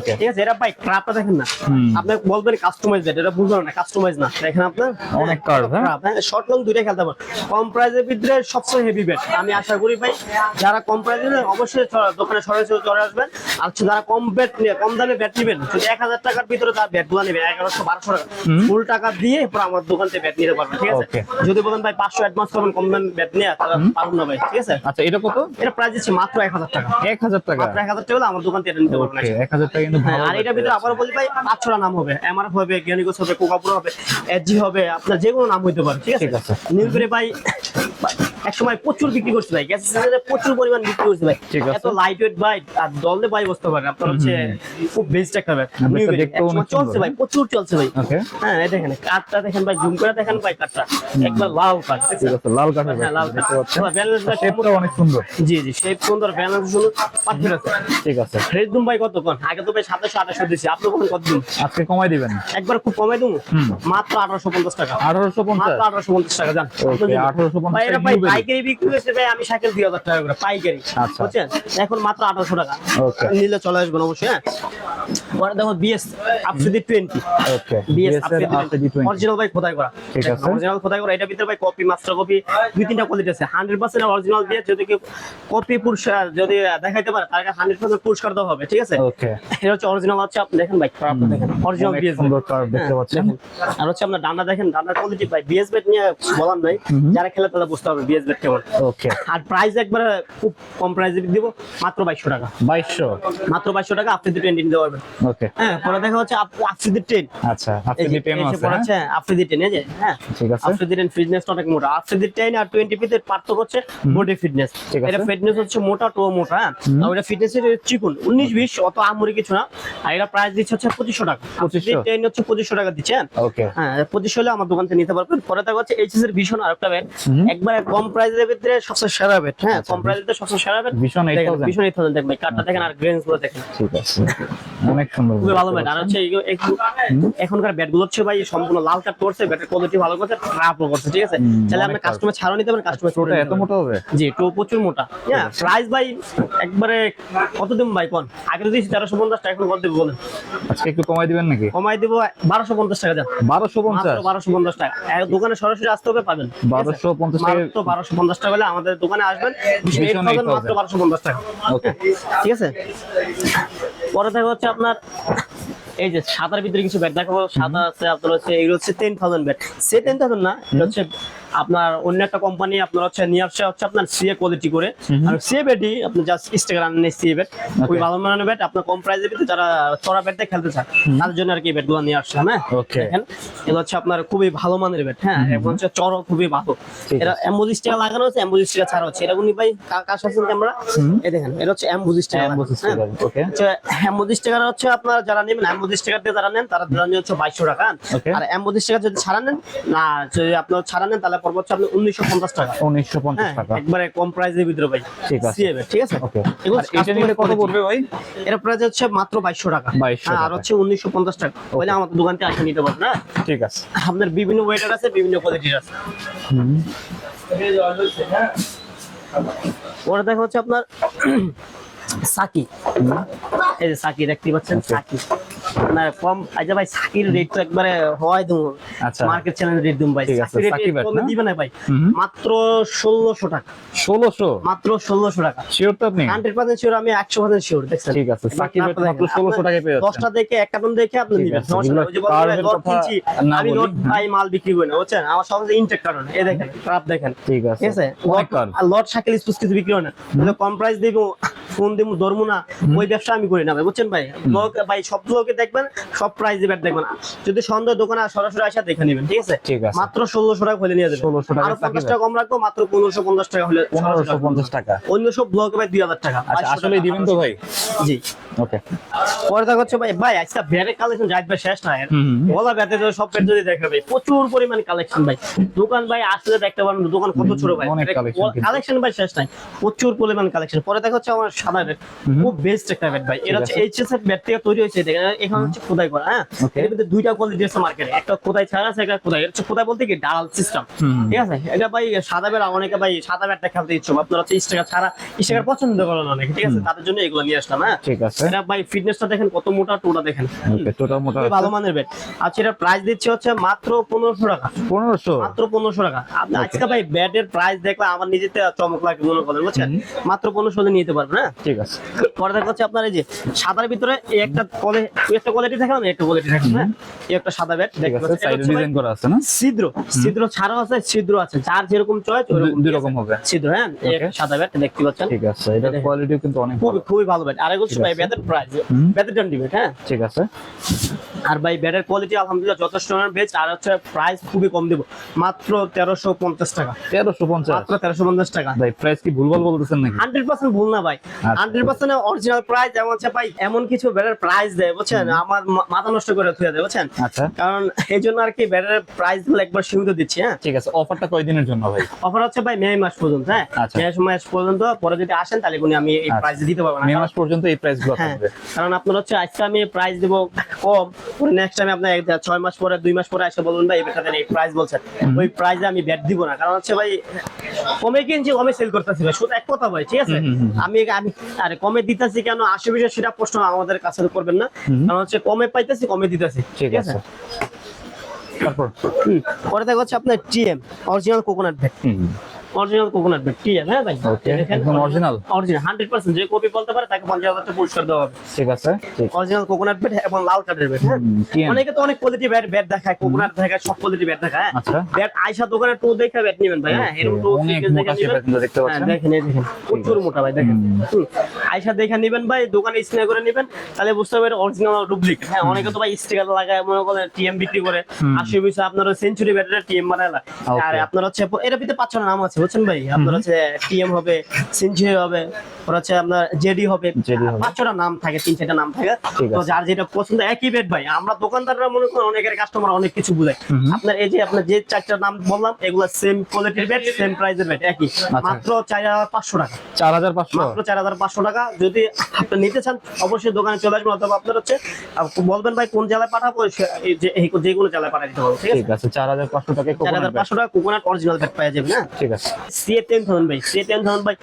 ঠিক আছে? এটা ভাই ক্রাফটা দেখেন না। হুম। আপনি বলবেন কাস্টমাইজ এটা বুঝবেন না কাস্টমাইজ না। দেখেন আপনার? অনেক হ্যাঁ? শর্ট লং দুইটা খেলতে পারেন কম প্রাইসের ভিতরে সবচেয়ে হেভি ব্যাট আমি আশা করি ভাই যারা কম প্রাইসে অবশ্যই দোকানে সরাসরি চলে আসবেন। আর যারা কম ব্যাট নিয়ে কম দামে ব্যাট নেবেন যদি এক হাজার টাকার ভিতরে তার ব্যাটগুলো নেবেন এগারোশো বারোশো টাকা। ফুল টাকা দিয়ে এরপর আমার দোকান থেকে ব্যাট নিতে পারবেন ঠিক আছে? যদি বলেন ভাই পাঁচশো অ্যাডভান্স করবেন কম দামে ব্যাট নিয়ে তাহলে পারুন না ভাই ঠিক আছে? আচ্ছা এটা কত? এটা প্রাইস দিচ্ছে মাত্র এক হাজার টাকা। এক হাজার টাকা। মাত্র এক হাজার টাকা হলে আমার দোকান থেকে এটা নিতে পারবেন। টাকা কিন্তু হ্যাঁ, ভালো আর এটার ভিতরে আবার বলি ভাই পাঁচ ছটা নাম হবে। এমআরএফ হবে হবে কোকাপুর হবে আপনার যে কোনো নাম হইতে পারে ঠিক আছে? নিউ। ভাই এক সময় প্রচুর বিক্রি করছে ভাই। গ্যাস সিলিন্ডারে প্রচুর পরিমাণ বিক্রি করছে ভাই। এত লাইট ওয়েট ভাই আর দললে ভাই বসতে পারে আপনার হচ্ছে খুব বেস্ট একটা অনেক চলছে ভাই প্রচুর চলছে ভাই। ওকে হ্যাঁ এই দেখেন কাঠটা দেখেন ভাই জুম করে দেখেন ভাই কাঠটা। একবার লাল কাঠ ঠিক আছে লাল কাঠের হ্যাঁ লাল কাঠ। ব্যালেন্স ভাই শেপটা অনেক সুন্দর। জি জি শেপ সুন্দর ব্যালেন্স সুন্দর পারফেক্ট আছে। ঠিক আছে। ফ্রেশ দুম ভাই কত কোন? আগে তো ভাই সাতাশশো আঠাশশো দিছি। আপনি কখন কত দিন? আজকে কমাই দিবেন। একবার খুব কমে দেবো মাত্র আঠারোশো পঞ্চাশ টাকা। আঠারোশো পঞ্চাশ? মাত্র আঠারোশো পঞ্চাশ টাকা জান। Okay, 1850 ভাই এটা টাকা ভাই। পাইকারি বিক্রি হয়েছে ভাই আমি সাইকেল দুই হাজার টাকা করে পাইকারি। আচ্ছা। বুঝছেন? এখন মাত্র আঠারোশো টাকা। নিলে চলে আসবেন অবশ্যই হ্যাঁ? পরে দেখো বিএস আপসিডি টোয়েন্টি বিএস অরিজিনাল ভাই খোদাই করা। ঠিক আছে। অরিজিনাল খোদাই করা এটার ভিতরে ভাই কপি মাস্টার কপি দুই তিনটা কোয়ালিটি আছে। হান্ড্রেড পার্সেন্ট অরিজিনাল দিয়ে যদি কপি পুরস্কার যদি দেখাইতে পারে তার হান্ড্রেড পার্সেন্ট পুরস্কার দেওয়া হবে ঠিক আছে? এটা হচ্ছে অরিজিনাল হচ্ছে আপনি দেখেন ভাই দেখেন অরিজিনাল বিএস দেখতে পাচ্ছেন। আর হচ্ছে আপনার ডান্ডা দেখেন ডান্ডার কোয়ালিটি ভাই বিএস বেট নিয়ে বলার নাই। যারা খেলে তারা বুঝতে পারবে বিএস বেট কেমন ওকে আর প্রাইস একবারে খুব কম প্রাইসে দিব মাত্র বাইশশো টাকা। বাইশশো? মাত্র বাইশশো টাকা টেন পারবেন ওকে হ্যাঁ পরে দেখা হচ্ছে আচ্ছা টেন আছে হ্যাঁ? হচ্ছে আফ্রিদি টেন এই যে হ্যাঁ? ঠিক আছে। আফ্রিদি টেন ফিটনেস অনেক মোটা। আফ্রিদি টেন আর টোয়েন্টি পিতে পার্থক্য হচ্ছে বডি ফিটনেস ঠিক আছে। এটা ফিটনেস হচ্ছে মোটা টো মোটা হ্যাঁ? আর ওটা ফিটনেস চিকুন উনিশ বিশ অত আমরি কিছু না। আর এটা প্রাইস দিচ্ছে হচ্ছে পঁচিশশো টাকা। 2500 টেন হচ্ছে পঁচিশশো টাকা দিচ্ছে হ্যাঁ? ওকে হ্যাঁ পঁচিশশো হলে আমার দোকান থেকে নিতে পারবেন। পরে দেখা হচ্ছে এইচএস এর ভীষণ আরেকটা ব্যাট একবার কম প্রাইসের ভিতরে সবচেয়ে সেরা ব্যাট হ্যাঁ কম প্রাইসের ভিতরে সবচেয়ে সেরা ব্যাট ভীষণ 8000 ভীষণ এইট থাউজেন্ড দেখবেন। কার্ডটা দেখেন আর গ্রেন্সগুলো দেখেন। ঠিক আছে। অনেক সুন্দর খুবই ভালো ব্যাট আর হচ্ছে একটু এখনকার ব্যাটগুলো হচ্ছে ভাই সম্পূর্ণ লাল কাট করছে ব্যাটের কোয়ালিটি ভালো করছে ট্রাপও করছে ঠিক আছে? তাহলে আপনি কাস্টমার ছাড়ও নিতে পারেন কাস্টমার ছোট এত মোটা হবে? জি টো প্রচুর মোটা। হ্যাঁ প্রাইস ভাই একবারে কত দিন ভাই কোন? আগে তো দিয়েছি তেরোশো পঞ্চাশ টাকা এখন কত দেবো বলেন? আজকে একটু কমাই দিবেন নাকি? কমাই দিব বারোশো পঞ্চাশ টাকা দেন। বারোশো পঞ্চাশ? মাত্র বারোশো পঞ্চাশ টাকা। দোকানে সরাসরি আসতে হবে পাবেন। বারোশো পঞ্চাশ টাকা মাত্র বারোশো পঞ্চাশ টাকা হলে আমাদের দোকানে আসবেন। মাত্র বারোশো পঞ্চাশ টাকা। ওকে ঠিক আছে? পরে দেখা হচ্ছে আপনার এই যে সাদার ভিতরে কিছু ব্যাট দেখাবো। সাদা আছে আপনার হচ্ছে এগুলো হচ্ছে টেন থাউজেন্ড ব্যাট সে টেন থাউজেন্ড না এটা হচ্ছে আপনার অন্য একটা কোম্পানি আপনার হচ্ছে নিয়ে আসছে হচ্ছে আপনার সিএ কোয়ালিটি করে। আর সিএ ব্যাটই আপনি জাস্ট ইনস্টাগ্রাম নেই সিএ ব্যাট খুবই ভালো মানের ব্যাট আপনার কম প্রাইসের ভিতরে যারা চড়া ব্যাট দিয়ে খেলতে চান তাদের জন্য আর কি ব্যাটগুলো নিয়ে আসলাম হ্যাঁ. দেখেন এগুলো হচ্ছে আপনার খুবই ভালো মানের ব্যাট হ্যাঁ? এবং হচ্ছে চড়ও খুবই ভালো। এটা অ্যাম্বুজ স্টিকার লাগানো আছে অ্যাম্বুজ স্টিকার ছাড়া হচ্ছে। এটা উনি ভাই কা- কার সাথে ক্যামেরা এই দেখেন এটা হচ্ছে emboss sticker sticker, okay. Emboss sticker হচ্ছে আপনার যারা নেবেন অ্যাম্বুজ স্টিকার দিয়ে যারা নেন তারা হচ্ছে বাইশশো টাকা. আর স্টিকার যদি ছাড়া নেন না যদি আপনার ছাড়া নেন তাহলে হচ্ছে আপনি উনিশশো পঞ্চাশ টাকা। উনিশশো পঞ্চাশ হ্যাঁ টাকা। একবারে কম প্রাইসের ভিতরে ভাই। ঠিক আছে। ঠিক আছে? এটা নিলে কত পড়বে ভাই? এটা প্রাইস হচ্ছে মাত্র বাইশশো টাকা। 2200 হ্যাঁ, আর হচ্ছে উনিশশো পঞ্চাশ টাকা। ওইটা আমাদের দোকানতে আসে নিতে পারবেন না ঠিক আছে। আপনার বিভিন্ন ওয়েটার আছে বিভিন্ন কোয়ালিটির আছে। হুম। ওটা দেখা হচ্ছে আপনার সাকি। এই যে সাকি দেখতে পাচ্ছেন? সাকি। না কম আচ্ছা ভাই সাকির রেট তো একবারে হয় দুম। আচ্ছা। মার্কেট চ্যালেঞ্জ রেট দুম ভাই। সাকির রেট দিবে না ভাই। মাত্র ষোলোশো টাকা। ষোলোশো? মাত্র ষোলোশো টাকা। শিওর তো আপনি? হান্ড্রেড পার্সেন্ট শিওর আমি একশো পার্সেন্ট শিওর দেখছেন? ঠিক আছে, ব্যাট মাত্র 1600 টাকায় পেয়ে যাচ্ছেন। দশটা দেখে এক কার্টন দেখে আপনি নিবেন। সমস্যা ওই যে আমি হ্যাঁ। ভাই মাল বিক্রি করি না বুঝছেন? আমার ইনটেক কার্টন এই দেখেন ট্রাপ দেখেন। ঠিক আছে। ঠিক আছে? লট স্পুস কিছু বিক্রি হয় না। কম প্রাইস দিব ফোন দিব ধরবো না। ওই ব্যবসা আমি করি না ভাই বুঝছেন ভাই? ব্লগ ভাই সব ব্লগে দেখবেন সব প্রাইস ব্যাট দেখবেন। যদি সন্ধ্যা দোকানে সরাসরি আসা দেখে নেবেন ঠিক আছে। মাত্র ষোলোশো টাকা হলে নিয়ে যাবেন। ষোলোশো টাকা পঞ্চাশ টাকা কম রাখব মাত্র পনেরোশো পঞ্চাশ টাকা হলে পনেরোশো পঞ্চাশ টাকা। অন্য সব ব্লগে ভাই দুই হাজার টাকা আচ্ছা 2200 আসলে দিবেন তো ভাই? জি। ওকে পরে দেখা হচ্ছে ভাই ভাই আজকে ব্যাটের কালেকশন যাইবে শেষ না এর। হুম, হুম। ওলা ব্যাটে তো সব ব্যাট যদি দেখবে ভাই। প্রচুর পরিমাণ কালেকশন ভাই। দোকান ভাই আসলে দেখতে পারেন দোকান কত ছোট ভাই। অনেক collection কিন্তু। কালেকশন ভাই শেষ নাই প্রচুর পরিমাণ কালেকশন পরে দেখা হচ্ছে আমার সাদা ব্যাট খুব বেস্ট একটা ব্যাট ভাই। এটা হচ্ছে এইচএস এর ব্যাট থেকে তৈরি হয়েছে দেখেন এখানে হচ্ছে খোদাই করা হ্যাঁ? এর ভিতরে দুইটা কোয়ালিটি আছে মার্কেটে একটা খোদাই ছাড়া আছে একটা খোদাই। হচ্ছে খোদাই বলতে কি? ডাল সিস্টেম ঠিক আছে? এটা ভাই সাদা ব্যাট অনেকে ভাই সাদা ব্যাটটা খেলতে ইচ্ছুক। আপনারা হচ্ছে স্টিকার ছাড়া স্টিকার পছন্দ করেন অনেকে ঠিক আছে? তাদের জন্য এগুলো নিয়ে আসলাম হ্যাঁ? ঠিক আছে। এটা ভাই ফিটনেসটা দেখেন কত মোটা টোটা দেখেন। ওকে টোটা মোটা খুবই ভালো মানের ব্যাট আচ্ছা এটা প্রাইস দিচ্ছে হচ্ছে মাত্র পনেরোশো টাকা। মাত্র টাকা। আপনি আজকে ভাই ব্যাটের প্রাইস দেখলে আমার নিজেতে চমক লাগে মনে করেন বুঝছেন? মাত্র নিতে পারবেন হ্যাঁ? ঠিক আছে। পরে দেখা হচ্ছে আপনার এই যে সাদার ভিতরে এই একটা একটা কোয়ালিটি থাকে না একটা কোয়ালিটি থাকে হ্যাঁ? এই একটা সাদা ব্যাট দেখতে আছে পাচ্ছেন। সাইড ডিজাইন করা আছে না? ছিদ্র। ছিদ্র ছাড়াও আছে ছিদ্র আছে। যার যেরকম চয়েস দুই- দুই রকম হবে। ছিদ্র হ্যাঁ? সাদা ব্যাট দেখতে পাচ্ছেন। ঠিক আছে এটা। কোয়ালিটিও কিন্তু অনেক খুবই ভালো। ব্যাট আর এগুলো হচ্ছে ভাই প্রাইস হ্যাঁ? ঠিক আছে। আর ভাই ব্যাটের কোয়ালিটি আলহামদুলিল্লাহ যথেষ্ট বেস্ট আর হচ্ছে প্রাইস খুবই কম দেবো। মাত্র তেরোশো পঞ্চাশ টাকা। তেরোশো পঞ্চাশ? মাত্র তেরোশো পঞ্চাশ টাকা। ভাই প্রাইস কি ভুলভাল বলতেছেন নাকি? হান্ড্রেড পার্সেন্ট ভুল না ভাই। আচ্ছা। হান্ড্রেড পার্সেন্ট অরিজিনাল প্রাইস হচ্ছে ভাই এমন কিছু ব্যাটের প্রাইস দেয় বুঝছেন? আমার মাথা নষ্ট করে থুয়ে দেয় বুঝছেন? আচ্ছা। কারণ এই জন্য আর কি ব্যাটের প্রাইসগুলো একবার সীমিত দিচ্ছি হ্যাঁ? ঠিক আছে অফারটা কয়দিনের জন্য ভাই? অফার হচ্ছে ভাই মে মাস পর্যন্ত হ্যাঁ? আচ্ছা। মে মাস পর্যন্ত পরে যদি আসেন তাহলে আমি এই আচ্ছা। প্রাইস দিতে পারব না। মে মাস পর্যন্ত এই প্রাইসগুলো থাকবে কারণ আপনার হচ্ছে আজকে আমি প্রাইস দিব কম নেক্সট টাইম আপনার এক- ছয় মাস পরে দুই মাস পরে এসে বলুন ভাই এটা এই প্রাইস বলছেন ওই প্রাইসে আমি ব্যাট দিব না। কারণ হচ্ছে ভাই কমে কিনছি কমে সেল করতেছি ভাই। শুধু এক কথা ভাই ঠিক আছে। আমি আমি আরে কমে দিতেছি কেন? আসে বিষয় সেটা প্রশ্ন আমাদের কাছে করবেন না। কারণ হচ্ছে কমে পাইতেছি কমে দিতেছি। ঠিক আছে। তারপর? পরে দেখা হচ্ছে আপনার টিএম অরিজিনাল কোকোনাট ব্যাট হুম। অরিজিনাল কোকোনাট ব্যাট টিএম হ্যাঁ ভাই? ওকে একদম অরিজিনাল অরিজিনাল হান্ড্রেড পার্সেন্ট যে কপি বলতে পারে তাকে পঞ্চাশ হাজার টাকা পুরস্কার দেওয়া হবে। ঠিক আছে অরিজিনাল কোকোনাট ব্যাট এবং লাল কাঠের ব্যাট হ্যাঁ? অনেকে তো অনেক কোয়ালিটি ব্যাট ব্যাট দেখায় কোকোনাট দেখায় সব কোয়ালিটি ব্যাট দেখায় আচ্ছা। ব্যাট আয়সা দোকানে টু দেখে ব্যাট নেবেন ভাই হ্যাঁ? এরকম টু দেখতে হ্যাঁ পাচ্ছেন। দেখেন এই দেখেন প্রচুর মোটা ভাই দেখেন। আয়সা দেখে নেবেন ভাই দোকানে স্ক্যান করে নেবেন তাহলে বুঝতে পারবেন অরিজিনাল ডুপ্লিকেট হ্যাঁ? অনেকে তো ভাই স্টিকার লাগায় মনে করেন টিএম বিক্রি করে। আশি পয়সা আপনার সেঞ্চুরি ব্যাটারি টিএম বানায়. আর আপনার হচ্ছে এর ভিতরে পাঁচ ছটা নাম আছে বুঝছেন ভাই? আপনার হচ্ছে টিএম হবে সেঞ্চুরি হবে ওর হচ্ছে আপনার জেডি হবে। JD হবে। পাঁচ ছটা নাম থাকে তিন চারটা নাম থাকে। তো যার যেটা পছন্দ একই বেড ভাই। আমরা দোকানদাররা মনে করেন অনেকের কাস্টমার অনেক কিছু বুঝায় আপনার এই যে আপনার যে চারটা নাম বললাম এগুলো সেম কোয়ালিটির ব্যাট সেম প্রাইসের ব্যাট একই। আচ্ছা। মাত্র চার হাজার পাঁচশো টাকা। চার হাজার পাঁচশো? মাত্র চার হাজার পাঁচশো টাকা। যদি আপনি নিতে চান অবশ্যই দোকানে চলে আসবেন অথবা আপনার হচ্ছে বলবেন ভাই কোন জেলায় পাঠাবো যে কোনো জেলায় পাঠিয়ে দিতে পারব ঠিক আছে? চার হাজার পাঁচশো টাকায় চার হাজার পাঁচশো টাকা কোকোনাট অরিজিনাল ব্যাট পাওয়া যাবে না? ঠিক আছে। সিএ টেন থাউজেন্ড ভাই সিএ টেন থাউজেন্ড ভাই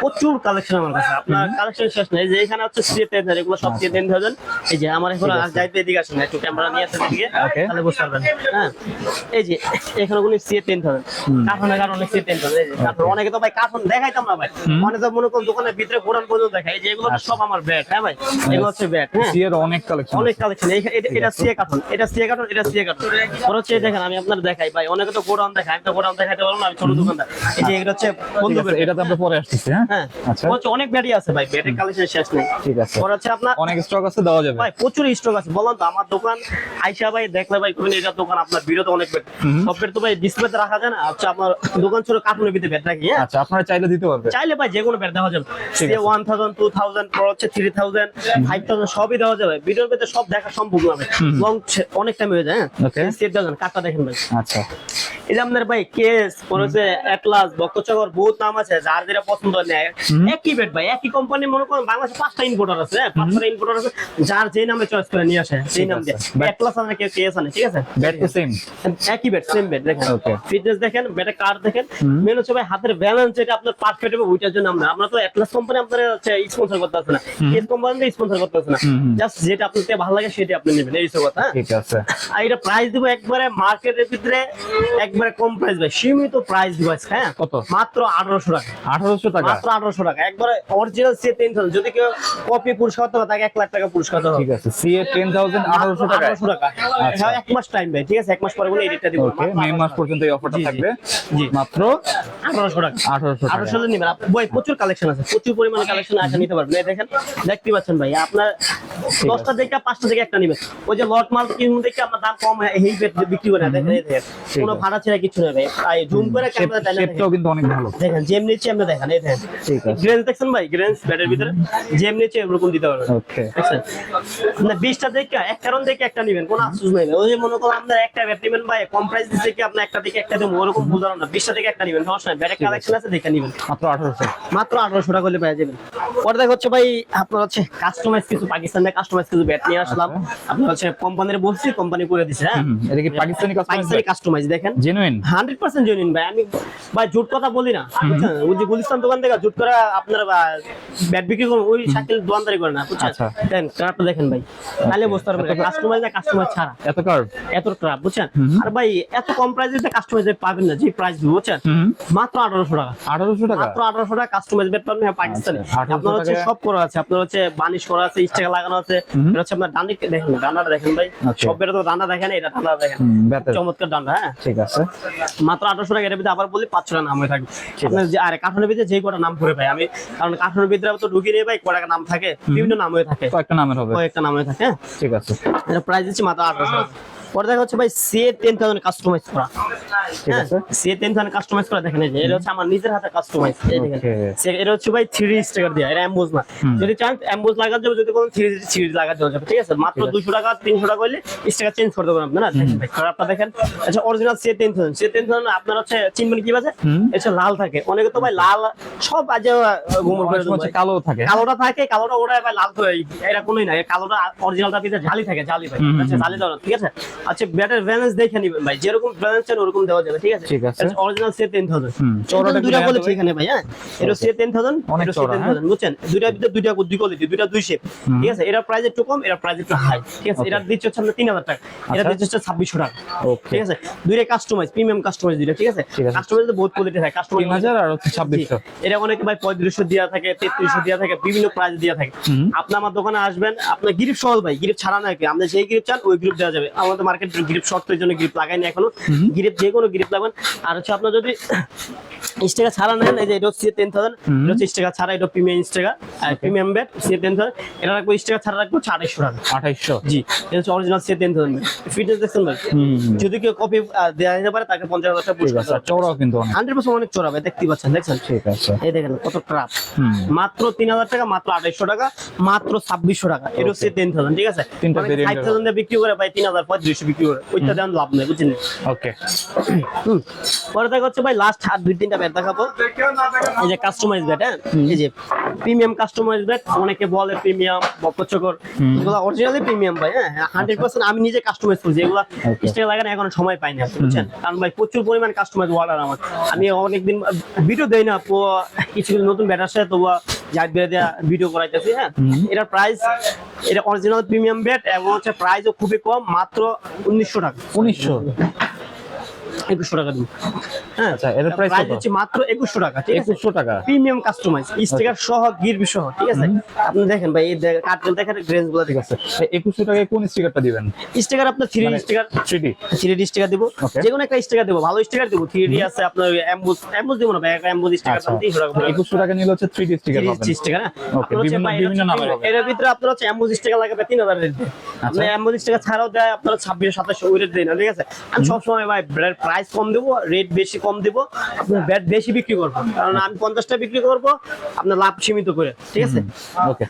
প্রচুর কালেকশন আমার কাছে। আপনার কালেকশন শেষ নেই যে এখানে হচ্ছে সিএ টেন থাউজেন্ড এগুলো সব সিএ টেন থাউজেন্ড এই যে আমার এখন যাইতে এদিকে আসেন একটু ক্যামেরা নিয়ে আসেন এদিকে। তাহলে বুঝতে পারবেন। হ্যাঁ এই যে এখানে কোনো সিএ টেন থাউজেন্ড কার্টনের কারণে সিএ টেন থাউজেন্ড কার্টন অনেকে তো ভাই কার্টন দেখাইতাম না ভাই। অনেকে তো মনে করুন দোকানের ভিতরে ঘোরান পর্যন্ত দেখাই যে এগুলো আচ্ছা। সব আমার ব্যাট হ্যাঁ ভাই? এগুলো হচ্ছে ব্যাট হ্যাঁ। অনেক কালেকশন অনেক কালেকশন এটা সিএ কার্টন এটা সিএ কার্টন এটা সিএ কার্টন ওর হচ্ছে দেখেন আমি আপনার দেখাই ভাই অনেকে তো গোডাউন দেখায় আমি তো গোডাউন দেখাইতে পারব না আমি ছোট দোকানদার। এই যে এটা হচ্ছে আমরা পরে আসতেছি হ্যাঁ? হ্যাঁ আচ্ছা। হচ্ছে অনেক ব্যাটারি আছে ভাই ব্যাটারি কালেকশন শেষ নেই। ঠিক আছে। পরে হচ্ছে আপনার অনেক স্টক আছে দেওয়া যাবে। ভাই প্রচুর স্টক আছে বললাম তো আমার দোকান আইসা ভাই দেখলে ভাই কোন এটা দোকান আপনার ভিডিও অনেক বেড সব তো ভাই ডিসপ্লেতে রাখা যায় না আচ্ছা আপনার দোকান ছোট কার্টুনের ভিতরে বেড রাখি হ্যাঁ? আচ্ছা আপনারা চাইলে দিতে পারবে চাইলে ভাই যে কোনো বেড দেওয়া যাবে। সে। ওয়ান থাউজেন্ড টু থাউজেন্ড পর হচ্ছে থ্রি থাউজেন্ড ফাইভ থাউজেন্ড সবই দেওয়া যাবে। ভিডিওর ভিতরে সব দেখা সম্ভব ভাই লং অনেক টাইম হয়ে যায় হ্যাঁ? সেট দেওয়া কাঠটা দেখেন ভাই। আচ্ছা। এই যে আপনার ভাই কেস পর হচ্ছে বহুত নাম আছে যার যেটা পছন্দ নেয়। একই বেড ভাই একই কোম্পানি মনে করেন বাংলাদেশে পাঁচটা ইম্পোর্টার আছে হ্যাঁ, পাঁচটা ইম্পোর্টার আছে যার যে নামে চয়েস করে নিয়ে আসে সেই নাম দিয়ে। But- অ্যাটলাস আনে কেউ কেস আনে ঠিক আছে? তো সেম একই বেড সেম বেড দেখেন. ফিটনেস দেখেন কার্ড দেখেন। মেন হচ্ছে ভাই হাতের ব্যালেন্স এটা আপনার পারফেক্ট হবে ওইটার জন্য আমরা আমরা তো অ্যাটলাস কোম্পানি আপনার স্পন্সর করতে আছে না। কেস কোম্পানি স্পন্সর করতে আছে না। জাস্ট যেটা আপনার ভালো লাগে সেটা আপনি নেবেন। এই সব কথা হ্যাঁ? ঠিক আছে। আর এটা প্রাইস দিব একবারে মার্কেটের ভিতরে একবারে কম প্রাইস ভাই। সীমিত প্রাইস দিব হ্যাঁ? কত? মাত্র আঠারোশো টাকা। আঠারোশো টাকা? মাত্র আঠারোশো টাকা। একবারে অরিজিনাল সে টেন থাউজেন্ড যদি কেউ কপি পুরস্কার করতে তাকে এক লাখ টাকা পুরস্কার ঠিক আছে। সি এ টেন থাউজেন্ড আঠারোশো টাকা আঠারোশো টাকা। আচ্ছা। হ্যাঁ, এক মাস টাইম ভাই ঠিক আছে? এক মাস পরে বলে এডিটটা দিব। ওকে মে মাস পর্যন্ত এই অফারটা। থাকবে। জি। মাত্র আঠারোশো টাকা। আঠারোশো টাকা। আঠারোশো নিবেন। বই প্রচুর কালেকশন আছে। প্রচুর পরিমাণে কালেকশন আছে নিতে পারবেন। দেখেন দেখতে পাচ্ছেন ভাই আপনার দশটা থেকে পাঁচটা থেকে একটা নিবেন ওই যে লট মাল কিনুন দেখে আপনার দাম কম এই বিক্রি করে কোনো ভাড়া ছেড়ে কিছু ভাই জুম করে ক্যামেরা কিন্তু অনেক ভালো। দেখেন জেম নিচে আমরা দেখেন এই দেখেন। ঠিক আছে। গ্রেন্স দেখছেন ভাই? গ্রেন্স ব্যাটের ভিতরে। জেম নিচে এরকম দিতে পারবেন ওকে না বিশটা দেখে এক কারণ দেখে একটা নিবেন কোনো আফসোস নেই ওই যে মনে করুন আপনার একটা ব্যাট নিবেন ভাই কম প্রাইস দিচ্ছে কি আপনার একটা থেকে একটা দেবো ওরকম ভুল ধারণা। বিশটা থেকে একটা নিবেন সমস্যা নাই। ব্যাটের কালেকশন আছে। দেখে নিবেন। মাত্র আঠারোশো। মাত্র আঠারোশো টাকা করলে পেয়ে যাবেন। পরে দেখা হচ্ছে ভাই আপনার হচ্ছে কাস্টমাইজ কিছু পাকিস্তানের কাস্টমাইজ কিছু ব্যাট নিয়ে আসলাম। আপনার হচ্ছে কোম্পানির বলছি কোম্পানি করে দিছে হ্যাঁ? এটা কি পাকিস্তানি কাস্টমার পাকিস্তানি কাস্টমাইজ দেখেন। জেনুইন হান্ড্রেড পার্সেন্ট জেনুইন ভাই। আমি ভাই জুট কথা বলি না। ওই যে গুলিস্তান দোকান থেকে জুট করে আপনার ব্যাট বিক্রি করুন ওই সাইকেল দোকানদারি করে না বুঝছেন? আচ্ছা। দেন কার্ডটা দেখেন ভাই। তাহলে বুঝতে পারবেন কাস্টমাইজ না কাস্টমার ছাড়া। এত কার্ভ এত খারাপ বুঝছেন? আর ভাই এত কম প্রাইসে কাস্টমাইজ পাবেন না যে প্রাইস বুঝছেন? মাত্র আঠারোশো টাকা। আঠারোশো টাকা? মাত্র আঠারোশো টাকা কাস্টমাইজ বেড পাবেন হ্যাঁ, পাকিস্তানি। আচ্ছা, 1800 আপনার হচ্ছে সব করা আছে আপনার হচ্ছে বানিশ করা আছে স্টিকার লাগানো আছে। এটা হচ্ছে আপনার ডান্ডি দেখেন ডান্ডাটা দেখেন ভাই। আচ্ছা। সব বেড়ে তো ডানা দেখেন এটা ডানা দেখেন। চমৎকার ডানা হ্যাঁ। ঠিক আছে। মাত্র আঠারোশো টাকা এর ভিতরে আবার বলি পাঁচশো টাকা নাম হয়ে থাকবে। যে আরে কাঠনের ভিতরে যে কটা নাম করে ভাই আমি কারণ কাঠনের ভিতরে তো ঢুকি নিয়ে ভাই কটা নাম থাকে বিভিন্ন নাম হয়ে থাকে। কয়েকটা নামের হবে। কয়েকটা নাম হয়ে থাকে হ্যাঁ। ঠিক আছে। এটা প্রাইস দিচ্ছি মাত্র আঠারোশো পরে দেখা হচ্ছে ভাই সে টেন থাউজেন্ড কাস্টমাইজ করা। সে টেন থাউজেন্ড কাস্টমাইজ করা দেখেন যে এটা হচ্ছে আমার নিজের হাতে কাস্টমাইজ এটা হচ্ছে ভাই থ্রি স্টিকার দেওয়া এটা অ্যাম্বুজ না। যদি চান অ্যাম্বুজ লাগা যাবে যদি কোনো থ্রি থ্রি লাগা যাবে ঠিক আছে? মাত্র দুশো টাকা তিনশো টাকা হলে স্টিকার চেঞ্জ করতে পারেন আপনারা খারাপটা দেখেন আচ্ছা অরিজিনাল সে টেন থাউজেন্ড সে টেন থাউজেন্ড আপনার হচ্ছে চিনবেন কি বাজে? এটা লাল থাকে। অনেকে তো ভাই লাল সব আজ ঘুমর করে কালো থাকে। কালোটা থাকে কালোটা ওটা ভাই লাল তো এরা কোনোই না কালোটা অরিজিনালটা দিতে জালি থাকে জালি ভাই। আচ্ছা জালি দেওয়া ঠিক আছে? আচ্ছা ব্যাটার ব্যালেন্স দেখে নিবেন ভাই। যেরকম ব্যালেন্স চান ওরকম দেওয়া যাবে ঠিক আছে? ঠিক আছে। অরিজিনাল সে দুইটা একটু এখানে ভাই হ্যাঁ? এটা সে এটা সে চওড়া, টেন হ্যাঁ? থাউজেন্ড বুঝছেন? দুইটার ভিতরে দুইটা দুই কোয়ালিটি দুইটা দুই শেপ ঠিক আছে? এটা প্রাইস একটু কম এটা প্রাইস একটু হাই ঠিক আছে? এটা দিচ্ছে হচ্ছে আমরা তিন হাজার টাকা। এটা আচ্ছা। দিচ্ছে হচ্ছে ছাব্বিশশো টাকা ঠিক আছে? দুইটা কাস্টমাইজ প্রিমিয়াম কাস্টমাইজ দুইটা ঠিক আছে? কাস্টমাইজ তো বহুত কোয়ালিটি থাকে কাস্টমাইজ হাজার আর হচ্ছে ছাব্বিশশো। এটা অনেকে ভাই পঁয়ত্রিশশো দেওয়া থাকে তেত্রিশশো দেওয়া থাকে বিভিন্ন প্রাইস দেওয়া থাকে। আপনি আমার দোকানে আসবেন আপনার গ্রিপ সহজ ভাই গ্রিপ ছাড়া নাকি আপনি যেই গ্রিপ চান ওই গ্রিপ দেওয়া যাবে। আমাদের মার্কেট গ্রিপ শর্ট এর জন্য গ্রিপ লাগাইনি এখনও। গ্রিপ যে কোনো গ্রিপ লাগাবেন। আর হচ্ছে আপনার যদি স্টেকা ছাড়া নেন এই যে এটা হচ্ছে টেন থাউজেন্ড এটা হচ্ছে স্টেকা ছাড়া এটা প্রিমিয়াম স্টেকা আর প্রিমিয়াম ব্যাট সে টেন থাউজেন্ড এটা রাখব স্টেকা ছাড়া রাখব হচ্ছে আড়াইশো টাকা। আঠাইশশো জি এটা হচ্ছে অরিজিনাল সে টেন থাউজেন্ড ফিটনেস দেখছেন ভাই? যদি কেউ কপি দেওয়া যেতে পারে তাকে পঞ্চাশ হাজার টাকা পুরস্কার আর কিন্তু অনেক। হান্ড্রেড পার্সেন্ট অনেক চড়াবে দেখতে পাচ্ছেন দেখছেন? ঠিক আছে। এই দেখেন কত ট্রাপ মাত্র তিন হাজার টাকা মাত্র আড়াইশো টাকা মাত্র ছাব্বিশশো টাকা। এটা হচ্ছে টেন থাউজেন্ড ঠিক আছে? ফাইভ থাউজেন্ড বিক্রি করে ভাই তিন হাজার পঁয়ত্রিশশো বিক্রি করে। ওইটা দেন লাভ নেই বুঝছেন? ওকে। পরে দেখা হচ্ছে ভাই লাস্ট আর দুই তিনটা ব্যাট দেখাবো। এই যে কাস্টমাইজ ব্যাট হ্যাঁ? এই যে প্রিমিয়াম কাস্টমাইজ ব্যাট অনেকে বলে প্রিমিয়াম বকচকর এগুলো অরিজিনালি প্রিমিয়াম ভাই হ্যাঁ? হান্ড্রেড পার্সেন্ট আমি নিজে কাস্টমাইজ করছি। এগুলো. স্টেক লাগানো এখনও সময় পাইনি আপনি বুঝছেন? কারণ ভাই প্রচুর পরিমাণ কাস্টমাইজ অর্ডার আমার। আমি অনেকদিন ভিডিও দেই না তো কিছু নতুন ব্যাট আসে দেওয়া ভিডিও করাইতেছি হ্যাঁ? এটার প্রাইস এটা অরিজিনাল প্রিমিয়াম ব্যাট এবং হচ্ছে প্রাইসও খুবই কম মাত্র উনিশশো টাকা। উনিশশো? একুশশো টাকা দিব হ্যাঁ আচ্ছা, price প্রাইস হচ্ছে মাত্র একুশশো টাকা ঠিক আছে? একুশশো টাকা। প্রিমিয়াম কাস্টমাইজ স্টিকার সহ গিরবি সহ ঠিক আছে? আপনি দেখেন ভাই এই দেখেনগুলো ঠিক আছে। একুশশো টাকায় কোন স্টিকারটা দিবেন? স্টিকার আপনার থ্রি মানে sticker three three D sticker দিব। যে কোনো একটা স্টিকার দিব ভালো স্টিকার দিব। থ্রি ডি আছে আপনার দিব না ভাই স্টিকার আচ্ছা। একুশশো টাকা নিলে হচ্ছে থ্রি ডি স্টিকার পাবেন। স্টিকার এর ভিতরে আপনার হচ্ছে স্টিকার লাগাবে তিন হাজার রেট আপনি এমবুস স্টিকার ছাড়াও দেয় আপনার ছাব্বিশ সাতাশশো ওই রেট দেয় না ঠিক আছে? আমি সবসময় ভাই প্রাইস কম দেবো রেট বেশি কম দেবো আপনার ব্যাট বেশি বিক্রি করব। কারণ আমি পঞ্চাশটা বিক্রি করব আপনার লাভ সীমিত করে ঠিক আছে? ওকে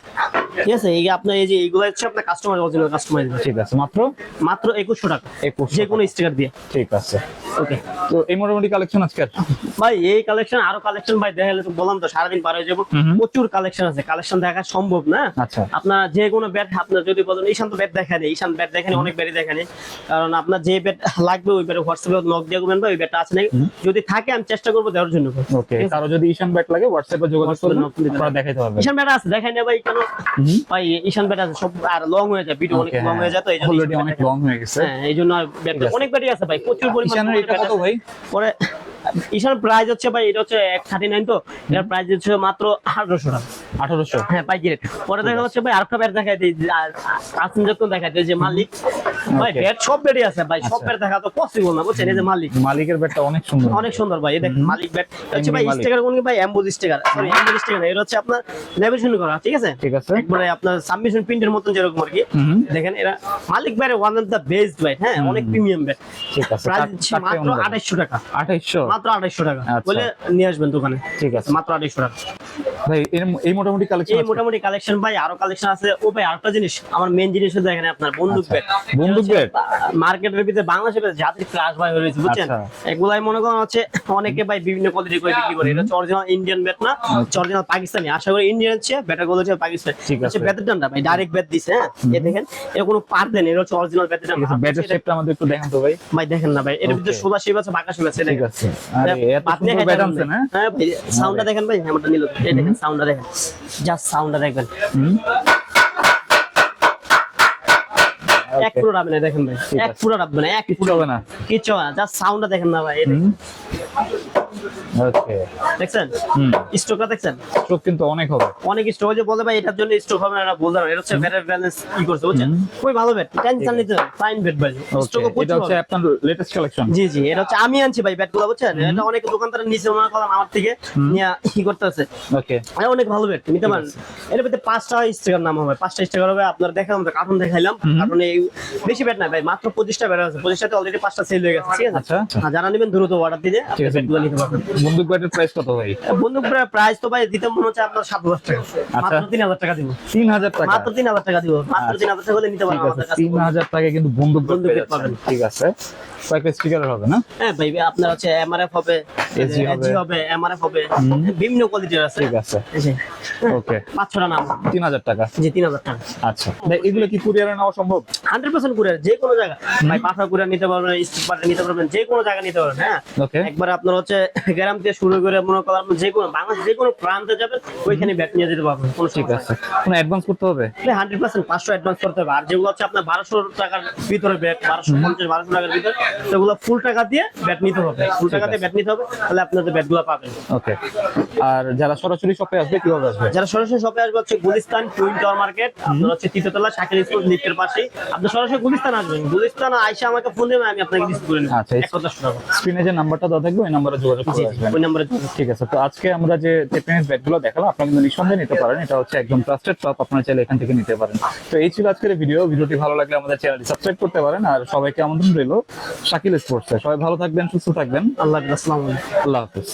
ঠিক আছে এই আপনার এই যে এইগুলো হচ্ছে আপনার কাস্টমার অরিজিনাল কাস্টমাইজ ঠিক আছে মাত্র? মাত্র একুশশো টাকা 2100 যে কোনো স্টিকার দিয়ে। ঠিক আছে। ওকে তো এই মোটামুটি কালেকশন আজকের ভাই এই কালেকশন আরও কালেকশন ভাই দেখালে তো বললাম তো সারাদিন পার হয়ে যাব। প্রচুর কালেকশন আছে কালেকশন দেখা সম্ভব না। আচ্ছা। আপনার যে কোনো ব্যাট আপনার যদি বলেন ঈশান তো ব্যাট দেখানি ঈশান ব্যাট দেখানি অনেক ব্যাটই দেখানি কারণ আপনার যে ব্যাট লাগবে ওই ব্যাটে হোয়াটসঅ্যাপে নক দিয়ে করবেন বা ওই ব্যাটটা আছে নাকি? যদি থাকে আমি চেষ্টা করব দেওয়ার জন্য ওকে। কারও যদি ঈশান ব্যাট লাগে হোয়াটসঅ্যাপে যোগাযোগ করবেন দেখাইতে হবে ঈশান ব্যাট আছে দেখাই না ভাই কেন? ভাই ঈশান ব্যাট আছে সব আর লং হয়ে যায় ভিডিও অনেক লং হয়ে যায় তো এই জন্য অলরেডি অনেক লং হয়ে গেছে। হ্যাঁ এই জন্য ব্যাট অনেক ব্যাটই আছে ভাই প্রচুর পরিমাণ ঈশানের এটা কত ভাই? পরে ঈশান প্রাইস হচ্ছে ভাই এটা হচ্ছে এক থার্টি নাইন তো। এটার প্রাইস হচ্ছে মাত্র আঠারোশো টাকা। আঠারোশো? হ্যাঁ পাইকি রেট পরে দেখা হচ্ছে ভাই আরেকটা ব্যাট দেখাই দিই। প্যাসেঞ্জার তো দেখাই দিই যে মালিক। ভাই. ব্যাট সব ব্যাটই আছে ভাই সব আচ্ছা। ব্যাট দেখা তো পসিবল না বুঝছেন? এই যে মালিক। মালিকের ব্যাটটা অনেক সুন্দর। অনেক সুন্দর ভাই এই দেখেন মালিক ব্যাট হচ্ছে ভাই স্টিকার কোন ভাই? Emboss sticker sorry emboss sticker এটা হচ্ছে আপনার লেমিনেশন করা ঠিক আছে? ঠিক আছে। একবারে আপনার সাবমিশন প্রিন্টের মতন যেরকম আর কি। দেখেন এরা মালিক bat one of the best bat হ্যাঁ অনেক প্রিমিয়াম ব্যাট ঠিক আছে। প্রাইস মাত্র অনুযায়ী। আঠাইশশো টাকা। আঠাইশশো? মাত্র আড়াইশো টাকা। আচ্ছা। বলে নিয়ে আসবেন দোকানে। ঠিক আছে। মাত্র আড়াইশো টাকা। ভাই এই মোটামুটি কালেকশন এই মোটামুটি কালেকশন ভাই আরও কালেকশন আছে। ও ভাই আরেকটা জিনিস আমার মেন জিনিস হচ্ছে এখানে আপনার বন্দুক ব্যাট আচ্ছা। বন্দুক ব্যাট? মার্কেটের ভিতরে বাংলাদেশের ভিতরে জাতির ক্লাস ভাই হয়েছে বুঝছেন? আচ্ছা। এগুলাই মনে করেন হচ্ছে অনেকে ভাই বিভিন্ন কোয়ালিটি করে বিক্রি করে। এটা অরিজিনাল ইন্ডিয়ান ব্যাট না অরিজিনাল পাকিস্তানি। আশা করি ইন্ডিয়ান হচ্ছে ব্যাটারগুলো হচ্ছে পাকিস্তানি। হচ্ছে ব্যাটের ডান্ডা ভাই ডাইরেক্ট ব্যাট দিছে হ্যাঁ? এই দেখেন এটা কোনো পার দেন এটা হচ্ছে অরিজিনাল ব্যাটের ডান্ডা ব্যাটের শেপটা আমাদের একটু দেখান তো ভাই। ভাই দেখেন না ভাই এর ভিতরে. সোলা শিব আছে বাঁকা শিব আছে ঠিক আছে। আরে এত ব্যাট না। হ্যাঁ? হ্যাঁ ভাই সাউন্ডটা দেখেন ভাই আমারটা নিল। এই দেখেন সাউন্ডটা দেখেন জাস্ট সাউন্ডটা দেখবেন হুম। এক. পুরো রাখবে না দেখেন ভাই। এক পুরো রাখবে না এক কিচ্ছু হবে না। না জাস্ট সাউন্ডটা দেখেন না ভাই ওকে দেখছেন? স্ট্রোকটা দেখছেন? কিন্তু অনেক হবে। অনেক স্ট্রোক যে বলে ভাই এটার জন্য স্ট্রোক হবে না বলতে এটা হচ্ছে ব্যাটের ব্যালেন্স কি করছে বুঝছেন? খুবই ভালো ব্যাট টেনশন নিতে ফাইন ব্যাট ভাই। স্ট্রোক এটা হচ্ছে আপনার লেটেস্ট কালেকশন জি জি এটা হচ্ছে আমি আনছি ভাই ব্যাটগুলো বুঝছেন? এটা অনেক দোকানদার নিচে মনে আমার থেকে নিয়ে কি করতে আছে ওকে এটা অনেক ভালো ব্যাট নিতে পারেন। এর ভিতরে পাঁচটা স্টিকার নাম হবে পাঁচটা স্টিকার হবে আপনার দেখালাম তো কার্টুন দেখাইলাম। কার্টুনে এই বেশি ব্যাট না ভাই মাত্র পঁচিশটা ব্যাট আছে। পঁচিশটাতে অলরেডি পাঁচটা সেল হয়ে গেছে ঠিক আছে? আচ্ছা। যারা নেবেন দ্রুত অর্ডার দিলে পারবেন বন্দুক ব্যাটের প্রাইস কত ভাই? বন্ধু প্রাইস তো ভাই দিতে মনে হচ্ছে আপনার সাত হাজার টাকা। মাত্র তিন হাজার টাকা দিব। তিন হাজার টাকা। মাত্র তিন হাজার টাকা দিব। মাত্র তিন হাজার টাকা হলে নিতে কাছে। তিন হাজার টাকা কিন্তু বন্দুক বন্দুক পাবেন। ঠিক আছে। কয়েকটা স্টিকারের হবে না? হ্যাঁ ভাই আপনার হচ্ছে এমআরএফ হবে SG হবে। এসজি হবে এমআরএফ হবে বিভিন্ন কোয়ালিটির আছে। ঠিক আছে। ওকে পাঁচ ছটা নাম। তিন হাজার টাকা। জি তিন হাজার টাকা। আচ্ছা। ভাই এগুলো কি কুরিয়ারে নেওয়া সম্ভব? হান্ড্রেড পার্সেন্ট কুরিয়ার যে কোনো জায়গা। ভাই পাঠা কুরিয়ার নিতে পারবেন পাঠা নিতে পারবেন যে কোনো জায়গা নিতে পারবেন হ্যাঁ? একবার আপনার হচ্ছে গ্রাম থেকে শুরু করে মনে করেন যে কোনো বাংলাদেশ যে কোনো প্রান্তে যাবেন ওইখানে ব্যাট নিয়ে যেতে পারবেন কোনো ঠিক আছে। কোনো অ্যাডভান্স করতে হবে? হান্ড্রেড পার্সেন্ট পাঁচশো অ্যাডভান্স করতে হবে। আর যেগুলো হচ্ছে আপনার বারোশো টাকার ভিতরে ব্যাট বারোশো পঞ্চাশ বারোশো টাকার ভিতরে সেগুলো ফুল টাকা দিয়ে ব্যাট নিতে হবে। ফুল টাকা দিয়ে ব্যাট নিতে হবে তাহলে আপনাদের ব্যাটগুলো পাবেন। ওকে আর যারা সরাসরি শপে আসবে কীভাবে আসবে? যারা সরাসরি শপে আসবে হচ্ছে গুলিস্তান টুইন টাওয়ার মার্কেট আপনার হচ্ছে তৃতীয়তলা শাকিল স্কুল লিফটের পাশেই। আপনি সরাসরি গুলিস্তান আসবেন। গুলিস্তান আইসা আমাকে ফোন দেবেন আমি আপনাকে রিসিভ করে নেব। আচ্ছা, কথা শোনাবো স্ক্রিনে যে নাম্বারটা দেওয়া থাকবে ওই নাম্বারে যোগাযোগ করে আসবেন। ওই নাম্বারে ঠিক আছে তো আজকে আমরা যে টেপেনিস ব্যাগগুলো দেখালাম আপনারা কিন্তু নিঃসন্দেহে নিতে পারেন। এটা হচ্ছে একদম ট্রাস্টেড শপ আপনারা চাইলে এখান থেকে নিতে পারেন। তো এই ছিল আজকের ভিডিও ভিডিওটি ভালো লাগলে আমাদের চ্যানেলটি সাবস্ক্রাইব করতে পারেন। আর সবাইকে আমন্ত্রণ রইল শাকিল স্পোর্টসে সবাই ভালো থাকবেন সুস্থ থাকবেন। আল্লাহ হাফেজ, আল্লাহ হাফিজ।